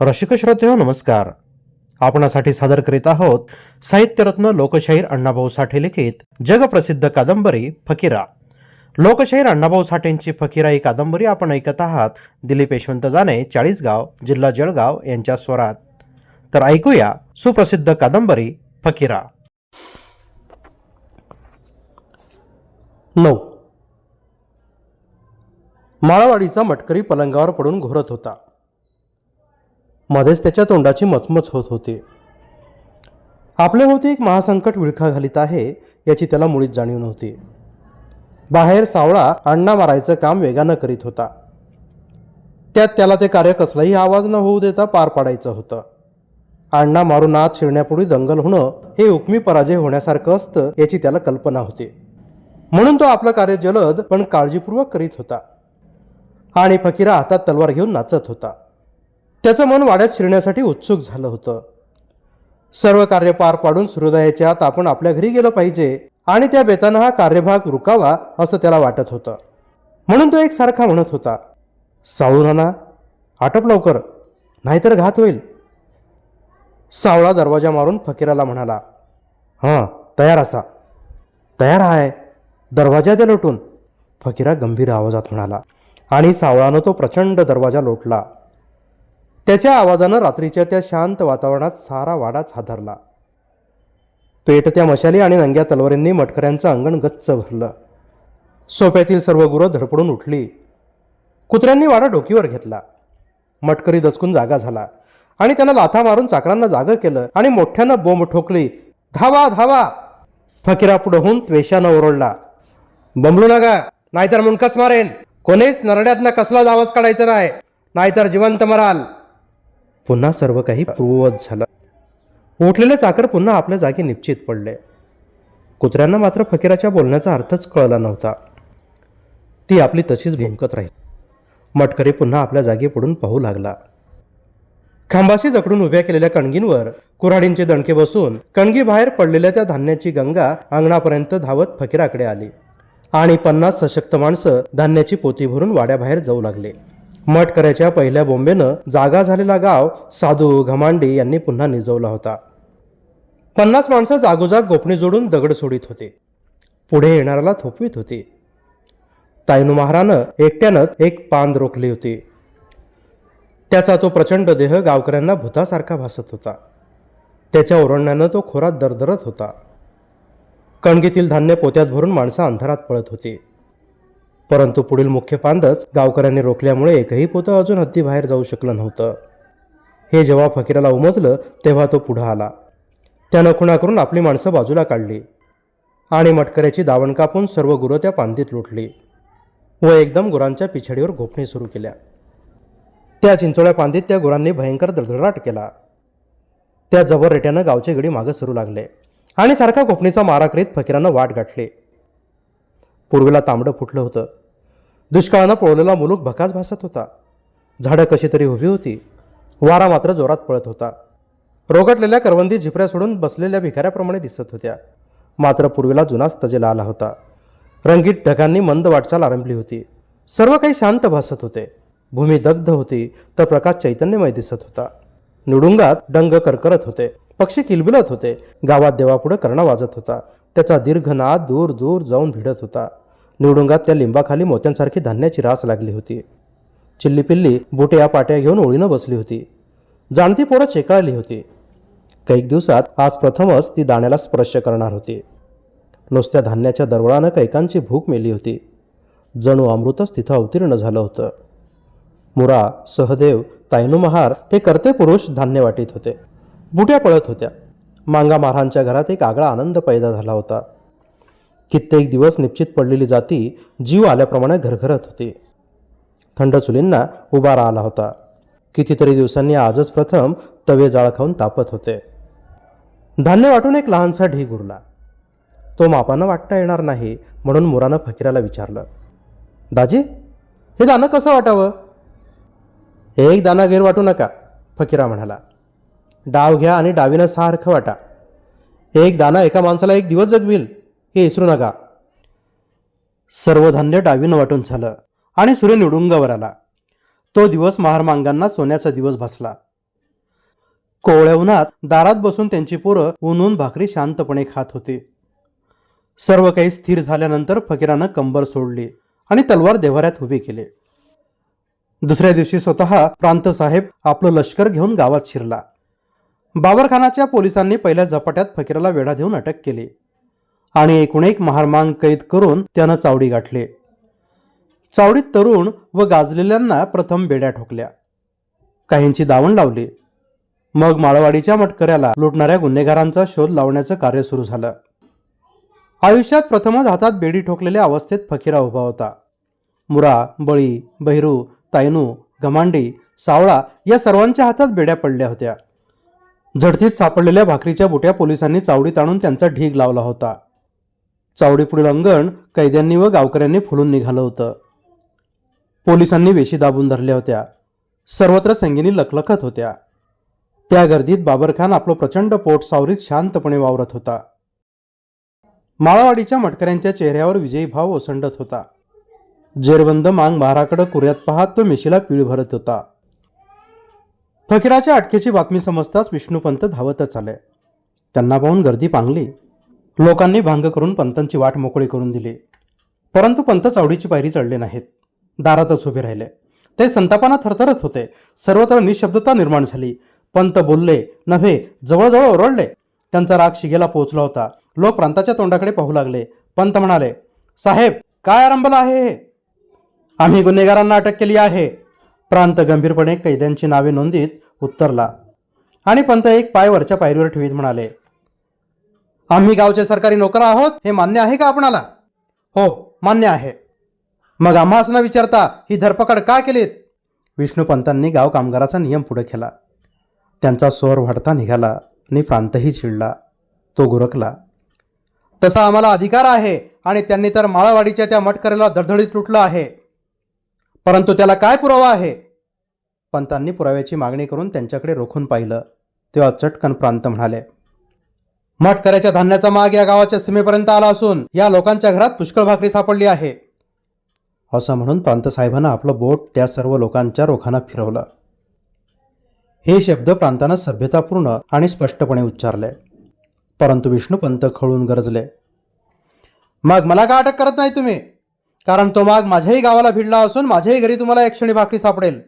रसिक श्रोते नमस्कार. आपणासाठी सादर करीत आहोत साहित्यरत्न लोकशाहीर अण्णाभाऊ साठे लिखित जगप्रसिद्ध कादंबरी फकीरा. लोकशाहीर अण्णाभाऊ साठेंची फकीरा ही कादंबरी आपण ऐकत आहात. दिलीप यशवंत जाने चाळीसगाव जिल्हा जळगाव यांच्या स्वरात. तर ऐकूया सुप्रसिद्ध कादंबरी फकीरा. नऊ. माळावाडीचा मटकरी पलंगावर पडून घोरत होता. मध्येच त्याच्या तोंडाची मचमच होत होती. आपल्याभोवती एक महासंकट विळखा घालीत आहे याची त्याला मुळीच जाणीव नव्हती. बाहेर सावळा अण्णा मारायचं काम वेगानं करीत होता. त्यात त्याला ते कार्य कसलाही आवाज न होऊ देता पार पाडायचं होतं. अण्णा मारून आत शिरण्यापूर्वी दंगल होणं हे हुकमी पराजय होण्यासारखं असतं याची त्याला कल्पना होती. म्हणून तो आपलं कार्य जलद पण काळजीपूर्वक करीत होता. आणि फकीरा हातात तलवार घेऊन नाचत होता. त्याचं मन वाड्यात शिरण्यासाठी उत्सुक झालं होतं. सर्व कार्य पार पाडून सूर्योदयाच्या आत आपण आपल्या घरी गेलं पाहिजे आणि त्या बेतानं हा कार्यभाग रुकावा असं त्याला वाटत होतं. म्हणून तो एक सारखा म्हणत होता सावळाना आटप लवकर नाहीतर घात होईल. सावळा दरवाजा मारून फकीराला म्हणाला हां तयार असा. तयार आहे. दरवाजा द्या लोटून. फकीरा गंभीर आवाजात म्हणाला आणि सावळानं तो प्रचंड दरवाजा लोटला. त्याच्या आवाजानं रात्रीच्या त्या शांत वातावरणात सारा वाडाच हादरला पेटत्या मशाली आणि नंग्या तलवारींनी मटकऱ्यांचं अंगण गच्च भरलं. सोप्यातील सर्व गुरं धडपडून उठली. कुत्र्यांनी वाडा डोकीवर घेतला. मटकरी दचकून जागा झाला आणि त्यानं लाथा मारून चाकरांना जागं केलं आणि मोठ्यानं बोंब ठोकली. धावा धावा! फकीरा पुढं होऊन त्वेषानं ओरडला. बंबलू नका नाहीतर मुंडकाच मारेन. कोणीच नरड्यातनं कसला आवाज काढायचा नाही. नाहीतर जिवंत मराल. पुन्हा सर्व काही पूर्ववत झालं. उठलेले चाकर पुन्हा आपल्या जागी निश्चित पडले. कुत्र्यांना मात्र फकीराच्या बोलण्याचा अर्थच कळला नव्हता. ती आपली तशीच भुंकत राहील. मटकरी पुन्हा आपल्या जागी पडून पाहू लागला. खांबाशी जकडून उभ्या केलेल्या कणगींवर कुऱ्हाडींचे दणके बसून कणगी बाहेर पडलेल्या त्या धान्याची गंगा अंगणापर्यंत धावत फकीराकडे आली आणि पन्नास सशक्त माणसं धान्याची पोती भरून वाड्याबाहेर जाऊ लागले. मटकऱ्याच्या पहिल्या बोंबेनं जागा झालेला गाव साधू घमांडी यांनी पुन्हा निजवला होता. पन्नास माणसं जागोजाग गोपणी जोडून दगड सोडित होते. पुढे येणाऱ्याला थोपवीत होती. तायनू महारानं एकट्यानंच एक पान रोखली होती. त्याचा तो प्रचंड देह गावकऱ्यांना भूतासारखा भासत होता. त्याच्या ओरडण्यानं तो खोरात दरदरत होता. कणगीतील धान्य पोत्यात भरून माणसं अंधारात पळत होती. परंतु पुढील मुख्य पांदच गावकऱ्यांनी रोखल्यामुळे एकही पोतं अजून हद्दीबाहेर जाऊ शकलं नव्हतं. हे जेव्हा फकीराला उमजलं तेव्हा तो पुढं आला. त्यानं खुणा करून आपली माणसं बाजूला काढली आणि मटकऱ्याची दावण कापून सर्व गुरं त्या पांदीत लुटली व एकदम गुरांच्या पिछाडीवर घोपणी सुरू केल्या. त्या चिंचोळ्या पांदीत त्या गुरांनी भयंकर दडदडाट केला. त्या जबर रेट्यानं गावचे गडी मागं सरू लागले आणि सारखा घोपणीचा मारा करीत फकीरानं वाट गाठली. पूर्वेला तांबडं फुटलं होतं. दुष्काळानं पोळलेला मुलूक भकास भासत होता. झाडं कशी तरी उभी होती. वारा मात्र जोरात पळत होता. रोगटलेल्या करवंदी झिपऱ्या सोडून बसलेल्या भिकाऱ्याप्रमाणे दिसत होत्या. मात्र पूर्वीला जुनाच तजेला आला होता. रंगीत ढगांनी मंद वाटचाल आरंभली होती. सर्व काही शांत भासत होते. भूमी दग्ध होती तर प्रकाश चैतन्यमय दिसत होता. निडुंगात डंग करकरत होते. पक्षी किलबिलत होते. गावात देवापुढं करणा वाजत होता. त्याचा दीर्घ नाद दूर दूर जाऊन भिडत होता. निवडुंगात त्या लिंबाखाली मोत्यांसारखी धान्याची रास लागली होती. चिल्ली पिल्ली बुट्या पाट्या घेऊन ओळीनं बसली होती. जाणती पोरं चेकाळली होती. कैक दिवसात आज प्रथमच ती दाण्याला स्पर्श करणार होती. नुसत्या धान्याच्या दरवळानं कैकांची भूक मेली होती. जणू अमृतच तिथं अवतीर्ण झालं होतं. मुरा सहदेव तायनू ते करते पुरुष धान्य वाटीत होते. बुट्या पळत होत्या. मांगा महारांच्या घरात एक आगळा आनंद पैदा झाला होता. कित्येक दिवस निश्चित पडलेली जाती जीव आल्याप्रमाणे घरघरत होती. थंड चुलींना उभारा आला होता. कितीतरी दिवसांनी आजच प्रथम तवे जाळ खाऊन तापत होते. धान्य वाटून एक लहानसा ढीग उरला. तो मापानं वाटता येणार नाही म्हणून मुरानं फकीराला विचारलं दाजी हे दाणं कसं वाटावं? एक दाना गैर वाटू नका फकीरा म्हणाला. डाव घ्या आणि डावीनं सारखं वाटा. एक दाना एका माणसाला एक दिवस जगविल. हे विसरू नका. सर्व धान्य डावीन वाटून झालं आणि सूर्य निडुंगावर आला. तो दिवस महारमांगांना सोन्याचा दिवस भासला. कोवळ्या उन्हात दारात बसून त्यांची पोरं ऊन भाकरी शांतपणे खात होती. सर्व काही स्थिर झाल्यानंतर फकीरानं कंबर सोडली आणि तलवार देव्हाऱ्यात उभी केली. दुसऱ्या दिवशी स्वतः प्रांत साहेब आपलं लष्कर घेऊन गावात शिरला. बाबरखानाच्या पोलिसांनी पहिल्या झपाट्यात फकीराला वेढा देऊन अटक केली. आणि एकूण एक महारमांग कैद करून त्यानं चावडी गाठली. चावडीत तरुण व गाजलेल्यांना प्रथम बेड्या ठोकल्या. काहींची दावण लावली. मग माळवाडीच्या मटकऱ्याला लुटणाऱ्या गुन्हेगारांचा शोध लावण्याचं कार्य सुरू झालं. आयुष्यात प्रथमच हातात बेडी ठोकलेल्या अवस्थेत फकीरा उभा होता. मुरा बळी बहिरू तायनू घमांडी सावळा या सर्वांच्या हातात बेड्या पडल्या होत्या. झडतीत सापडलेल्या भाकरीच्या बुट्या पोलिसांनी चावडीत आणून त्यांचा ढीग लावला होता. चावडीपुढील अंगण कैद्यांनी व गावकऱ्यांनी फुलून निघालं होतं. पोलिसांनी वेशी दाबून धरल्या होत्या. सर्वत्र संगीनी लखलखत होत्या. त्या गर्दीत बाबरखान आपलं प्रचंड पोट सावरीत शांतपणे वावरत होता. माळावाडीच्या मटकऱ्यांच्या चेहऱ्यावर विजयी भाव ओसंडत होता. जेरबंद मांग महाराकडं कुऱ्यात पाहत तो मिशीला पीळ भरत होता. फकीराच्या अटकेची बातमी समजताच विष्णुपंत धावतच आले. त्यांना पाहून गर्दी पांगली. लोकांनी भांग करून पंतांची वाट मोकळी करून दिली. परंतु पंत चावडीची पायरी चढले नाहीत. दारातच उभे राहिले. ते संतापानं थरथरत होते. सर्वत्र निशब्दता निर्माण झाली. पंत बोलले नव्हे जवळजवळ ओरडले. त्यांचा राग शिगेला पोहोचला होता. लोक प्रांताच्या तोंडाकडे पाहू लागले. पंत म्हणाले साहेब काय आरंभला आहे हे? आम्ही गुन्हेगारांना अटक केली आहे. प्रांत गंभीरपणे कैद्यांची नावे नोंदीत उत्तरला. आणि पंत एक पाय वरच्या पायरीवर ठेवीत म्हणाले आम्ही गावचे सरकारी नोकर आहोत हे मान्य आहे का आपणाला? हो मान्य आहे. मग आम्हास न विचारता ही धरपकड का केलीत? विष्णूपंतांनी गाव कामगाराचा नियम पुढे केला. त्यांचा स्वर वाढता निघाला आणि प्रांतही चिडला. तो गुरकला. तसा आम्हाला अधिकार आहे आणि त्यांनी तर माळावाडीच्या त्या मटकरेला धडधडीत लुटलं आहे. परंतु त्याला काय पुरावा आहे? पंतांनी पुराव्याची मागणी करून त्यांच्याकडे रोखून पाहिलं. तेव्हा चटकन प्रांत म्हणाले मटकऱ्याच्या धान्याचा माग या गावाच्या सीमेपर्यंत आला असून या लोकांच्या घरात पुष्कळ भाकरी सापडली आहे. असं म्हणून प्रांतसाहेबांना आपलं बोट त्या सर्व लोकांच्या रोखांना फिरवलं. हे शब्द प्रांतानं सभ्यतापूर्ण आणि स्पष्टपणे उच्चारले. परंतु विष्णूपंत खळून गरजले. मग मला का अटक करत नाही तुम्ही? कारण तो माग माझ्याही गावाला भिडला असून माझ्याही घरी तुम्हाला एक क्षणी भाकरी सापडेल.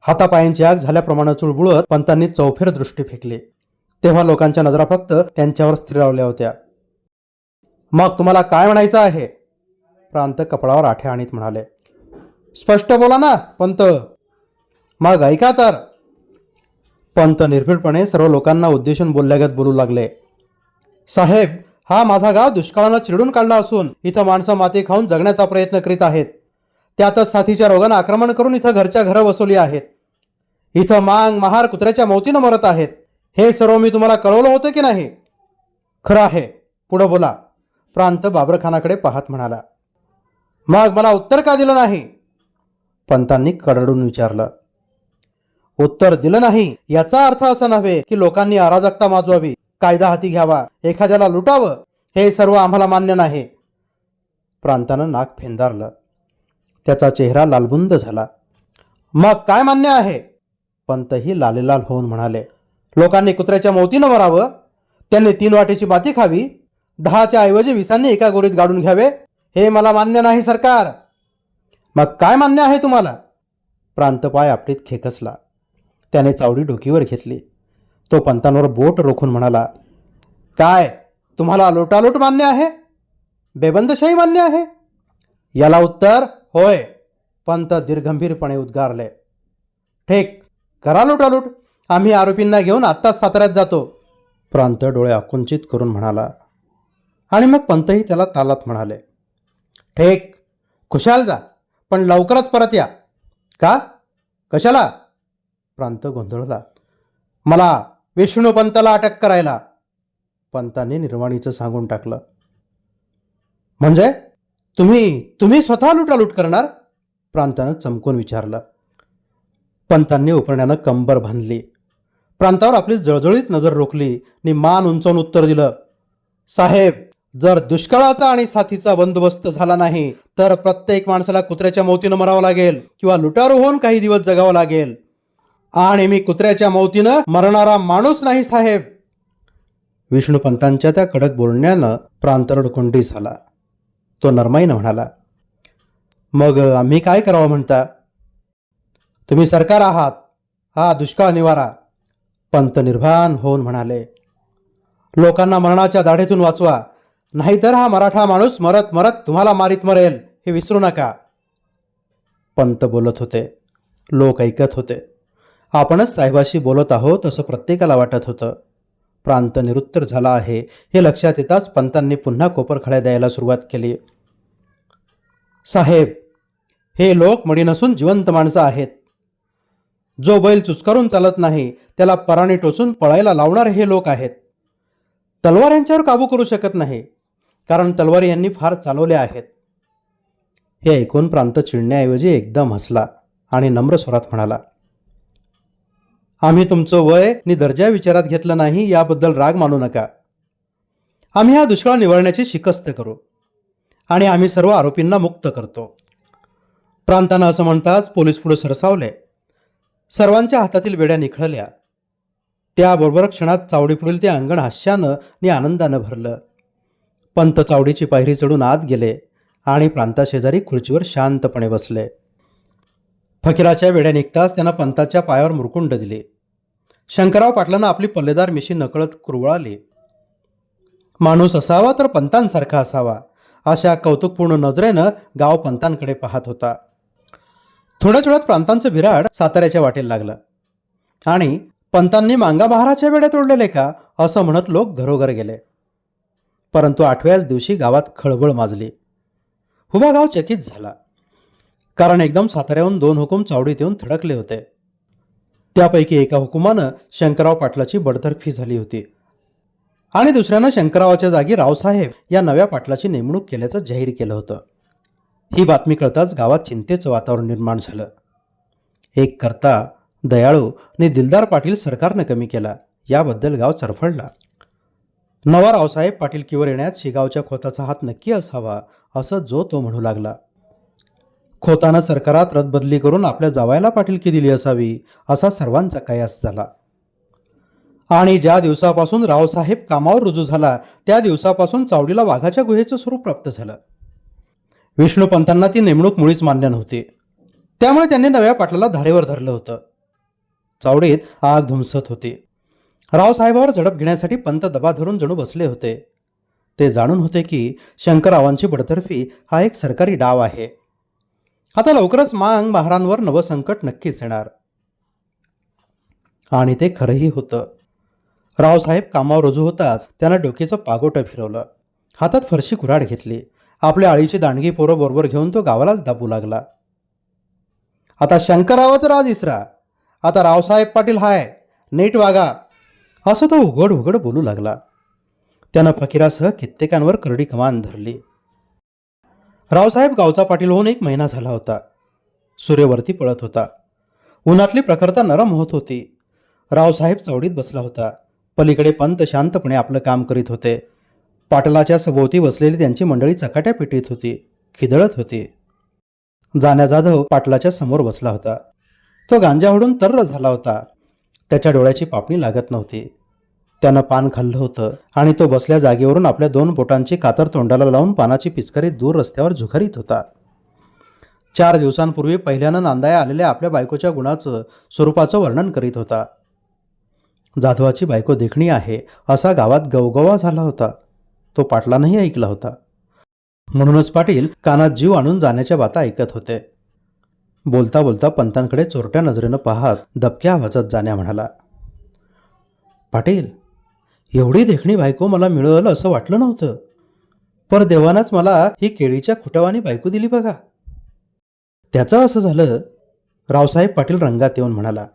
हातापायांची आग झाल्याप्रमाणे चुळबुळत पंतांनी चौफेर दृष्टी फेकली. तेव्हा लोकांच्या नजरा फक्त त्यांच्यावर स्थिरावल्या होत्या. मग तुम्हाला काय म्हणायचं आहे? प्रांत कपडावर आठ्या आणीत म्हणाले. स्पष्ट बोला ना पंत. मग ऐका तर. पंत निर्भीडपणे सर्व लोकांना उद्देशून बोलल्यागत बोलू लागले. साहेब हा माझा गाव दुष्काळानं चिरडून काढला असून इथं माणसं माती खाऊन जगण्याचा प्रयत्न करीत आहेत. त्यातच साथीच्या रोगानं आक्रमण करून इथं घरच्या घरं वसवली आहेत. इथं मांग महार कुत्र्याच्या मौतीनं मरत आहेत. हे सर्व मी तुम्हाला कळवलं होतं की नाही? खरं आहे. पुढं बोला. प्रांत बाबरखानाकडे पाहत म्हणाला. मग मला उत्तर का दिलं नाही? पंतांनी कडडून विचारलं. उत्तर दिलं नाही. याचा अर्थ असा नव्हे की लोकांनी अराजकता माजवावी कायदा हाती घ्यावा एखाद्याला लुटावं हे सर्व आम्हाला मान्य नाही. प्रांतानं नाक फेंदारलं. त्याचा चेहरा लालबुंद झाला. मग काय मान्य आहे? पंतही लालेलाल होऊन म्हणाले. लोकांनी कुत्र्याच्या मोतीनं मरावं. त्यांनी तीन वाटेची माती खावी. दहाच्या ऐवजी विसांनी एका गोरीत गाडून घ्यावे. हे मला मान्य नाही सरकार. मग काय मान्य आहे तुम्हाला? प्रांतपाय आपटीत खेकसला. त्याने चावडी डोकीवर घेतली. तो पंतांवर बोट रोखून म्हणाला काय तुम्हाला लोटालोट मान्य आहे? बेबंदशाही मान्य आहे? याला उत्तर होय. पंत दीर्घंभीरपणे उद्गारले. ठीक करा लुटालूट. आम्ही आरोपींना घेऊन आत्ताच साताऱ्यात जातो. प्रांत डोळे आकुंचित करून म्हणाला. आणि मग पंतही त्याला तालात म्हणाले. ठेक खुशाल जा पण लवकरच परत या. का? कशाला? प्रांत गोंधळला. मला विष्णू पंताला अटक करायला. पंतांनी निर्वाणीचं सांगून टाकलं. म्हणजे? तुम्ही तुम्ही स्वतः लुटालूट करणार? प्रांतानं चमकून विचारलं. पंतांनी उपरण्यानं कंबर बांधली. प्रांतावर आपली जळजळीत नजर रोखली. आणि मान उंचावून उत्तर दिलं साहेब जर दुष्काळाचा आणि साथीचा बंदोबस्त झाला नाही तर प्रत्येक माणसाला कुत्र्याच्या मौतीनं मरावं लागेल किंवा लुटारू होऊन काही दिवस जगावं लागेल. आणि मी कुत्र्याच्या मौतीनं मरणारा माणूस नाही साहेब. विष्णुपंतांच्या त्या कडक बोलण्यानं प्रांतरडकुंडी झाला. तो नरमाईनं म्हणाला मग आम्ही काय करावं म्हणता? तुम्ही सरकार आहात. हा दुष्काळ निवारा. पंत निर्भान होऊन म्हणाले लोकांना मरणाच्या दाढेतून वाचवा. नाहीतर हा मराठा माणूस मरत मरत तुम्हाला मारीत मरेल हे विसरू नका. पंत बोलत होते. लोक ऐकत होते. आपणच साहेबाशी बोलत आहोत असं प्रत्येकाला वाटत होतं. प्रांत निरुत्तर झाला आहे हे लक्षात येताच पंतांनी पुन्हा कोपरखड्या द्यायला सुरुवात केली. साहेब हे लोक मडी नसून जिवंत माणसं आहेत. जो बैल चुचकारून चालत नाही त्याला पराणी टोचून पळायला लावणारे हे लोक आहेत. तलवार यांच्यावर काबू करू शकत नाही कारण तलवारी यांनी फार चालवल्या आहेत. हे ऐकून प्रांत चिडण्याऐवजी एकदम हसला आणि नम्र स्वरात म्हणाला आम्ही तुमचं वय नि दर्जा विचारात घेतलं नाही याबद्दल राग मानू नका. आम्ही हा दुष्काळ निवारण्याची शिकस्त करू आणि आम्ही सर्व आरोपींना मुक्त करतो. प्रांतानं असं म्हणताच पोलीस पुढे सरसावले. सर्वांच्या हातातील वेड्या निखळल्या. त्याबरोबर क्षणात चावडीपुढील ते अंगण हास्यानं नि आनंदानं भरलं. पंत चावडीची पायरी चढून आत गेले आणि प्रांताशेजारी खुर्चीवर शांतपणे बसले. फकीराच्या वेड्या निघताच त्यांना पंताच्या पायावर मुरकुंड दिली. शंकरराव पाटलांना आपली पल्लेदार मिशी नकळत कुरवळाली. माणूस असावा तर पंतांसारखा असावा अशा कौतुकपूर्ण नजरेनं गाव पंतांकडे पाहत होता. थोड्याच वेळात प्रांतांचं विराड साताऱ्याच्या वाटेला लागलं. आणि पंतांनी मांगा बहाराच्या वेड्या का असं म्हणत लोक घरोघर गेले. परंतु आठव्याच दिवशी गावात खळबळ माजली. हुबा गाव चकित झाला. कारण एकदम साताऱ्याहून दोन हुकूम चावडीत येऊन थडकले होते. त्यापैकी एका हुकुमानं शंकरराव पाटलाची बडतर्फी झाली होती. आणि दुसऱ्यानं शंकररावाच्या जागी रावसाहेब या नव्या पाटलाची नेमणूक केल्याचं जाहीर केलं होतं. ही बातमी कळताच गावात चिंतेचं वातावरण निर्माण झालं. एक करता दयाळू आणि दिलदार पाटील सरकारनं कमी केला याबद्दल गाव चरफडला नवा रावसाहेब पाटीलकीवर येण्यात शिगावच्या खोताचा हात नक्की असावा असं जो तो म्हणू लागला. खोतानं सरकारात रदबदली करून आपल्या जावायला पाटीलकी दिली असावी असा सर्वांचा कयास झाला. आणि ज्या दिवसापासून रावसाहेब कामावर रुजू झाला त्या दिवसापासून चावडीला वाघाच्या गुहेचं स्वरूप प्राप्त झालं. विष्णुपंतांना ती नेमणूक मुळीच मान्य नव्हती. त्यामुळे त्यांनी नव्या पाटलाला धारेवर धरलं होतं. चावडीत आग धुमसत होती. रावसाहेबावर झडप घेण्यासाठी पंत दबा धरून जणू बसले होते. ते जाणून होते की शंकररावांची बडतर्फी हा एक सरकारी डाव आहे. आता लवकरच मांग महारांवर नवं संकट नक्कीच येणार. आणि ते खरंही होतं. रावसाहेब कामावर रुजू होताच त्यानं डोक्याचं पागोटं फिरवलं. हातात फरशी कुऱ्हाड घेतली. आपल्या आळीची दांडगी पोरं बरोबर घेऊन तो गावालाच दाबू लागला. आता शंकररावच राज इसरा. आता रावसाहेब पाटील हाय नीट वागा. असं तो उघड उघड बोलू लागला. त्यानं फकीरासह कित्येकांवर करडी कमान धरली. रावसाहेब गावचा पाटील होऊन एक महिना झाला होता. सूर्यवरती पळत होता. उन्हातली प्रखरता नरम होत होती. रावसाहेब चवडीत बसला होता. पलीकडे पंत शांतपणे आपलं काम करीत होते. पाटलाच्या सभोवती बसलेली त्यांची मंडळी चकाट्या पिटीत होती खिदळत होती. जाण्या जाधव पाटलाच्या समोर बसला होता. तो गांजा होडून तर्र झाला होता. त्याच्या डोळ्याची पापणी लागत नव्हती. त्यानं पान खाल्लं होतं आणि तो बसल्या जागेवरून आपल्या दोन बोटांची कातर तोंडाला लावून पानाची पिचकारी दूर रस्त्यावर झुखरीत होता. चार दिवसांपूर्वी पहिल्यानं नांदाया आलेल्या आपल्या बायकोच्या गुणाचं स्वरूपाचं वर्णन करीत होता. जाधवाची बायको देखणी आहे असा गावात गवगवा झाला होता. तो पाटलानंही ऐकला होता. म्हणूनच पाटील कानात जीव आणून जाण्याच्या बाता ऐकत होते. बोलता बोलता पंतांकडे चोरट्या नजरेनं पाहत दबक्या आवाजात जाण्या म्हणाला पाटील एवढी देखणी बायको मला मिळेल असं वाटलं नव्हतं. पर देवानाच मला ही केळीच्या खुटावानी बायको दिली बघा. त्याचं असं झालं रावसाहेब पाटील रंगात येऊन म्हणाला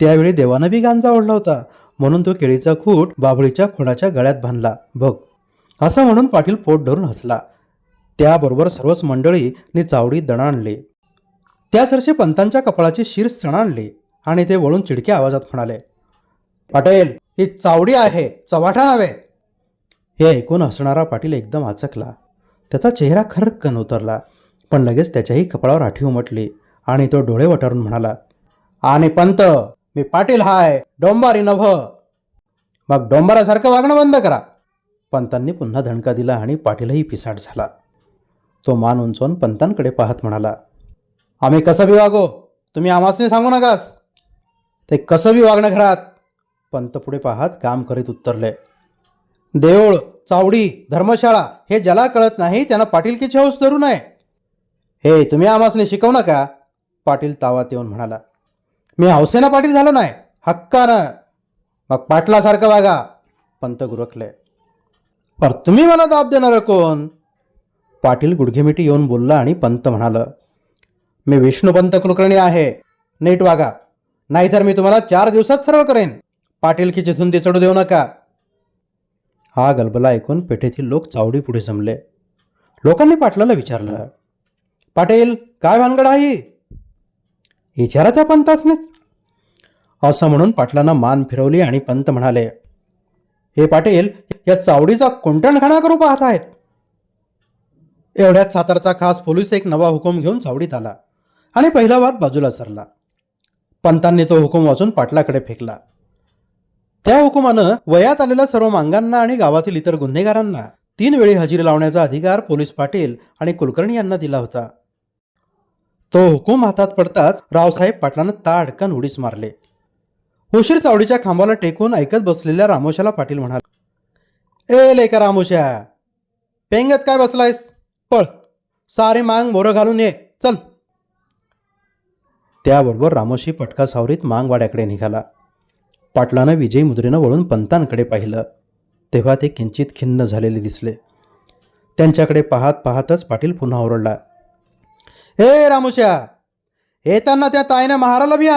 त्यावेळी देवानं बी गांजा ओढला होता. म्हणून तो केळीचा खूट बाभळीच्या खुणाच्या गळ्यात बांधला. बघ असं म्हणून पाटील पोट धरून हसला. त्याबरोबर सर्वच मंडळी नि चावडी दणाणली त्यासरशी पंतांच्या कपाळाची शिर सणाणले आणि ते वळून चिडक्या आवाजात म्हणाले पाटील ही चावडी आहे चवाठा नव्हे हे ऐकून हसणारा पाटील एकदम आचकला. त्याचा चेहरा खरकन उतरला पण लगेच त्याच्याही कपाळावर आठी उमटली आणि तो डोळे वटारून म्हणाला आणि पंत मी पाटील हाय डोंबारी नभ मग डोंबारासारखं वागणं बंद करा. पंतांनी पुन्हा धणका दिला आणि पाटीलही पिसाट झाला. तो मान उंचवून पंतांकडे पाहत म्हणाला आम्ही कसं बी वागो? तुम्ही आम्हासने सांगू नकास. ते कसं बी वागणं घरात? पंत पुढे पाहत काम करीत उत्तरले देऊळ चावडी धर्मशाळा हे ज्याला कळत नाही त्यांना पाटीलकीची हौस धरू नये. हे तुम्ही आम्हासने शिकवू नका? पाटील तावात येऊन म्हणाला मी हौसेनं पाटील झालो नाही हक्कानं. मग पाटलासारखं वागा. पंत गुरखले पर तुम्ही मला दाब देणार कोण? पाटील गुडघेमिठी येऊन बोलला आणि पंत म्हणालं मी विष्णुपंत कुलकर्णी आहे. नीट वागा. नाहीतर मी तुम्हाला चार दिवसात सरळ करेन. पाटीलकीची धुंदी चढू देऊ नका. हा गलबला ऐकून पेठेतील लोक चावडी पुढे जमले. लोकांनी पाटलाला विचारलं पाटील काय भानगड आहे विचारा त्या पंतासनेच. असं म्हणून पाटलांना मान फिरवली आणि पंत म्हणाले हे पाटील या चावडीचा कोणत्या करू पाहत आहेत. एवढ्यात सातारचा खास पोलीस एक नवा हुकूम घेऊन चावडीत आला आणि पहिला वाद बाजूला सरला. पंतांनी तो हुकूम वाचून पाटलाकडे फेकला. त्या हुकुमानं वयात आलेल्या सर्व मांगांना आणि गावातील इतर गुन्हेगारांना तीन वेळी हजेरी लावण्याचा अधिकार पोलीस पाटील आणि कुलकर्णी यांना दिला होता. तो हुकूम हातात पडताच रावसाहेब पाटलानं ताडकन उडीच मारले. उशीर चावडीच्या खांबाला टेकून ऐकत बसलेल्या रामोशाला पाटील म्हणाले ए लेका रामोशा पेंगत काय बसलायस? पळ सारी मांग बोरं घालून ये चल. त्याबरोबर रामोशी पटका सावरीत मांगवाड्याकडे निघाला. पाटलानं विजयी मुद्रेनं वळून पंतांकडे पाहिलं. तेव्हा ते किंचित खिन्न झालेले दिसले. त्यांच्याकडे पाहत पाहतच पाटील पुन्हा ओरडला हे रामोश्या येताना त्या ताईनं महाराला बी